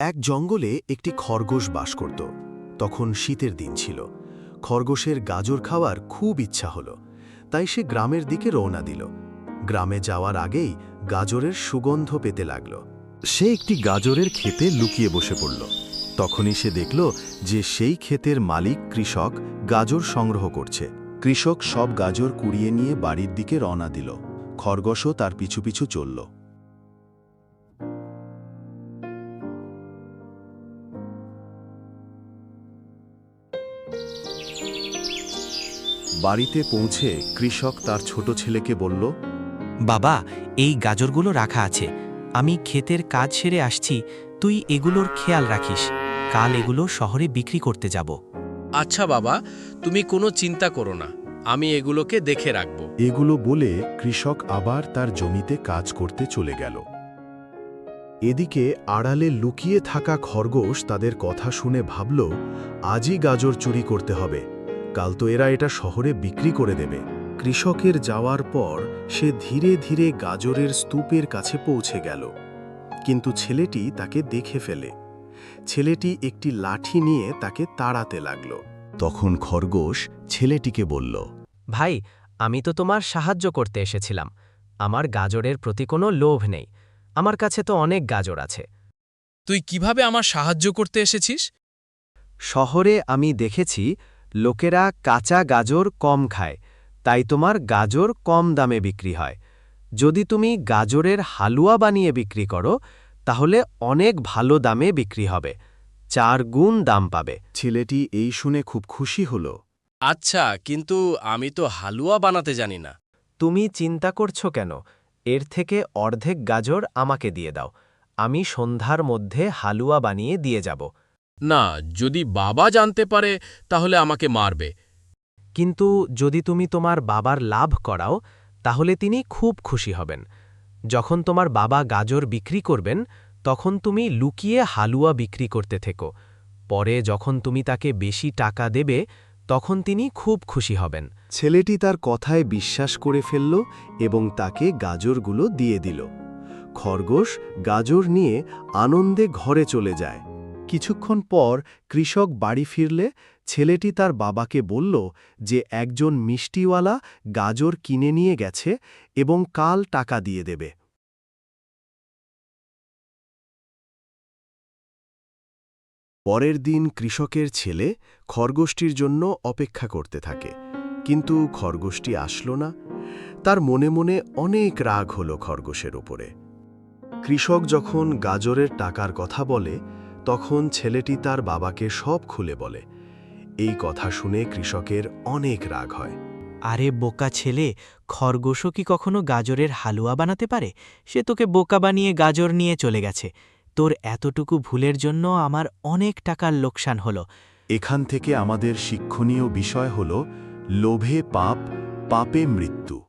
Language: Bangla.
এক জঙ্গলে একটি খরগোশ বাস করত। তখন শীতের দিন ছিল। খরগোশের গাজর খাওয়ার খুব ইচ্ছা হলো। তাই সে গ্রামের দিকে রওনা দিল। গ্রামে যাওয়ার আগেই গাজরের সুগন্ধ পেতে লাগল। সে একটি গাজরের ক্ষেতে লুকিয়ে বসে পড়ল। তখনই সে দেখল যে সেই ক্ষেতের মালিক কৃষক গাজর সংগ্রহ করছে। কৃষক সব গাজর কুড়িয়ে নিয়ে বাড়ির দিকে রওনা দিল। খরগোশও তার পিছু পিছু চলল। বাড়িতে পৌঁছে কৃষক তার ছোট ছেলেকে বলল বাবা এই গাজরগুলো রাখা আছে। আমি ক্ষেতের কাজ সেরে আসছি। তুই এগুলোর খেয়াল রাখিস। কাল এগুলো শহরে বিক্রি করতে যাব। আচ্ছা বাবা তুমি কোনো চিন্তা করো না। আমি এগুলোকে দেখে রাখব। এগুলো বলে কৃষক আবার তার জমিতে কাজ করতে চলে গেল। এদিকে আড়ালে লুকিয়ে থাকা খরগোশ তাদের কথা শুনে ভাবল আজই গাজর চুরি করতে হবে। কাল তো এরা এটা শহরে বিক্রি করে দেবে। কৃষকের যাওয়ার পর সে ধীরে ধীরে গাজরের স্তূপের কাছে পৌঁছে গেল। কিন্তু ছেলেটি তাকে দেখে ফেলে। ছেলেটি একটি লাঠি নিয়ে তাকে তাড়াতে লাগল। তখন খরগোশ ছেলেটিকে বলল ভাই আমি তো তোমার সাহায্য করতে এসেছিলাম। আমার গাজরের প্রতি কোনো লোভ নেই। আমার কাছে তো অনেক গাজর আছে। তুই কীভাবে আমার সাহায্য করতে এসেছিস? শহরে আমি দেখেছি লোকেরা কাঁচা গাজর কম খায় তাই তোমার গাজর কম দামে বিক্রি হয়। যদি তুমি গাজরের হালুয়া বানিয়ে বিক্রি করো তাহলে অনেক ভালো দামে বিক্রি হবে চার গুণ দাম পাবে। ছেলেটি এই শুনে খুব খুশি হল। আচ্ছা কিন্তু আমি তো হালুয়া বানাতে জানি না। তুমি চিন্তা করছ কেন? এর থেকে অর্ধেক গাজর আমাকে দিয়ে দাও। আমি সন্ধ্যার মধ্যে হালুয়া বানিয়ে দিয়ে যাব। না যদি বাবা জানতে পারে তাহলে আমাকে মারবে। কিন্তু যদি তুমি তোমার বাবার লাভ করাও তাহলে তিনি খুব খুশি হবেন। যখন তোমার বাবা গাজর বিক্রি করবেন তখন তুমি লুকিয়ে হালুয়া বিক্রি করতে থেকো। পরে যখন তুমি তাকে বেশি টাকা দেবে তখন তিনি খুব খুশি হবেন। ছেলেটি তার কথায় বিশ্বাস করে ফেলল এবং তাকে গাজরগুলো দিয়ে দিল। খরগোশ গাজর নিয়ে আনন্দে ঘরে চলে যায়। কিছুক্ষণ পর কৃষক বাড়ি ফিরলে ছেলেটি তার বাবাকে বলল যে একজন মিষ্টিওয়ালা গাজর কিনে নিয়ে গেছে এবং কাল টাকা দিয়ে দেবে। পরের দিন কৃষকের ছেলে খরগোশটির জন্য অপেক্ষা করতে থাকে, কিন্তু খরগোশটি আসলো না। তার মনে মনে অনেক রাগ হল খরগোশের ওপরে। কৃষক যখন গাজরের টাকার কথা বলে তখন ছেলেটি তার বাবাকে সব খুলে বলে। এই কথা শুনে কৃষকের অনেক রাগ হয়। আরে বোকা ছেলে খরগোশও কি কখনো গাজরের হালুয়া বানাতে পারে? সে তোকে বোকা বানিয়ে গাজর নিয়ে চলে গেছে। তোর এতটুকু ভুলের জন্য আমার অনেক টাকার লোকসান হলো। এখান থেকে আমাদের শিক্ষণীয় বিষয় হল লোভে পাপ পাপে মৃত্যু।